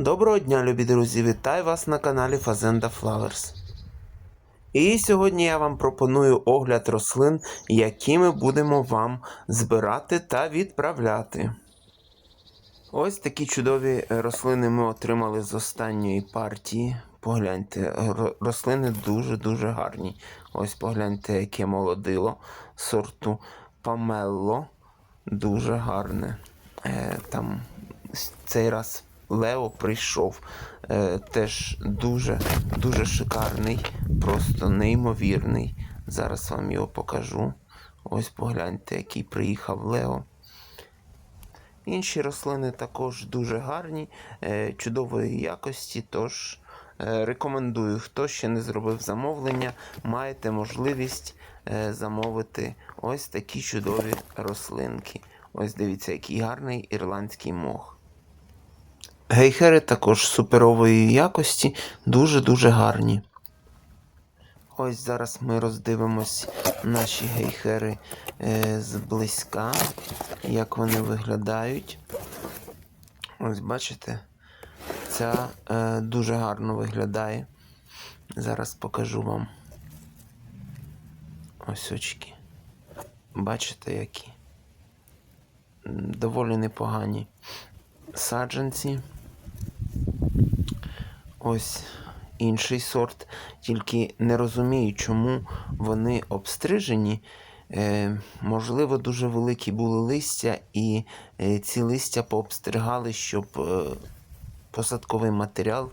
Доброго дня, любі друзі! Вітаю вас на каналі Fazenda Flowers. І сьогодні я вам пропоную огляд рослин, які ми будемо вам збирати та відправляти. Ось такі чудові рослини ми отримали з останньої партії. Погляньте, рослини дуже-дуже гарні. Ось погляньте, яке молодило сорту Памелло. Дуже гарне. Е, там цей раз Лео прийшов. Е, теж дуже, дуже шикарний, просто неймовірний. Зараз вам його покажу. Ось погляньте, який приїхав Лео. Інші рослини також дуже гарні, е, чудової якості. Тож е, рекомендую, хто ще не зробив замовлення, маєте можливість е, замовити ось такі чудові рослинки. Ось дивіться, який гарний ірландський мох. Гейхери також суперової якості, дуже-дуже гарні. Ось зараз ми роздивимось наші гейхери е, зблизька, як вони виглядають. Ось бачите, ця е, дуже гарно виглядає. Зараз покажу вам. Ось очки. Бачите, які? Доволі непогані саджанці. Ось інший сорт, тільки не розумію, чому вони обстрижені. Е, можливо, дуже великі були листя, і е, ці листя пообстригали, щоб е, посадковий матеріал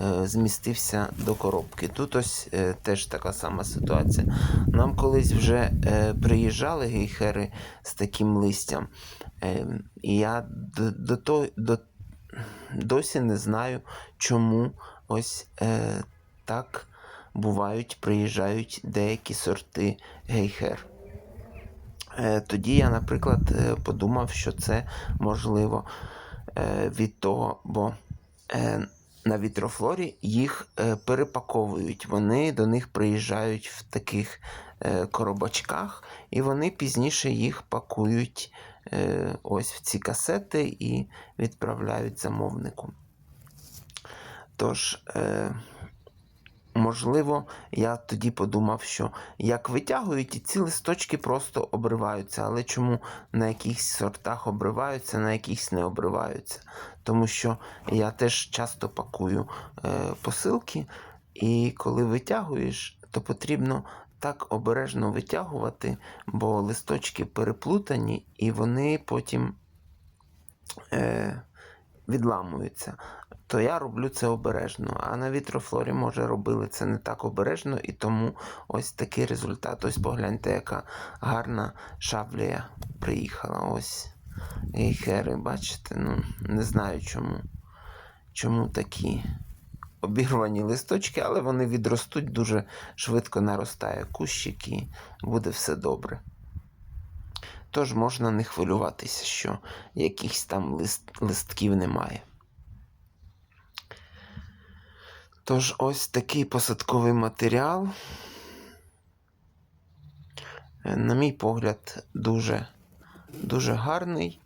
е, змістився до коробки. Тут ось е, теж така сама ситуація. Нам колись вже е, приїжджали гейхери з таким листям. Е, і я до, до, до, досі не знаю, чому ось е, так бувають, приїжджають деякі сорти гейхер. Е, тоді я, наприклад, е, подумав, що це можливо е, від того, бо е, на вітрофлорі їх е, перепаковують. Вони до них приїжджають в таких е, коробочках, і вони пізніше їх пакують ось в ці касети і відправляють замовнику. Тож, е, можливо, я тоді подумав, що як витягують, і ці листочки просто обриваються. Але чому на якихось сортах обриваються, на якихось не обриваються? Тому що я теж часто пакую е, посилки, і коли витягуєш, то потрібно так обережно витягувати, бо листочки переплутані, і вони потім е, відламуються. То я роблю це обережно. А на вітрофлорі, може, робили це не так обережно, і тому ось такий результат. Ось погляньте, яка гарна шаблія приїхала. Ось гейхери, бачите? Ну, не знаю чому. Чому такі обірвані листочки, але вони відростуть дуже швидко наростає кущик і буде все добре. Тож можна не хвилюватися, що якихось там лист, листків немає. Тож ось такий посадковий матеріал. Е, На мій погляд, дуже, дуже гарний.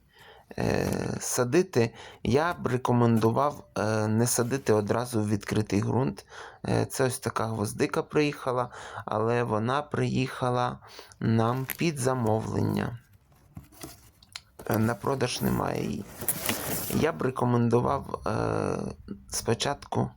Е, Садити я б рекомендував е, не садити одразу в відкритий ґрунт. Е, Це ось така гвоздика приїхала, але вона приїхала нам під замовлення. На продаж немає її. Я б рекомендував спочатку.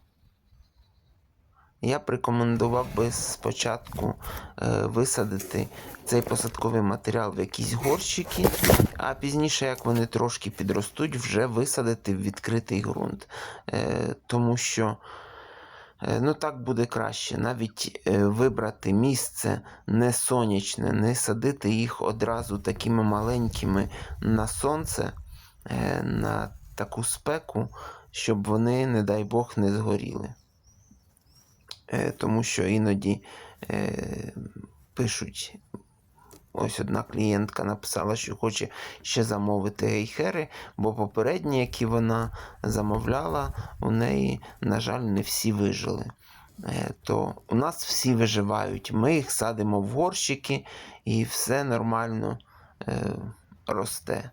Я б рекомендував би спочатку е, висадити цей посадковий матеріал в якісь горщики, а пізніше, як вони трошки підростуть, вже висадити в відкритий ґрунт. Е, тому що е, ну, так буде краще. Навіть вибрати місце не сонячне, не садити їх одразу такими маленькими на сонце, на таку спеку, щоб вони, не дай Бог, не згоріли. Е, тому що іноді е, пишуть. Ось одна клієнтка написала, що хоче ще замовити гейхери, бо попередні, які вона замовляла, у неї, на жаль, не всі вижили. Е, то у нас всі виживають. Ми їх садимо в горщики і все нормально росте.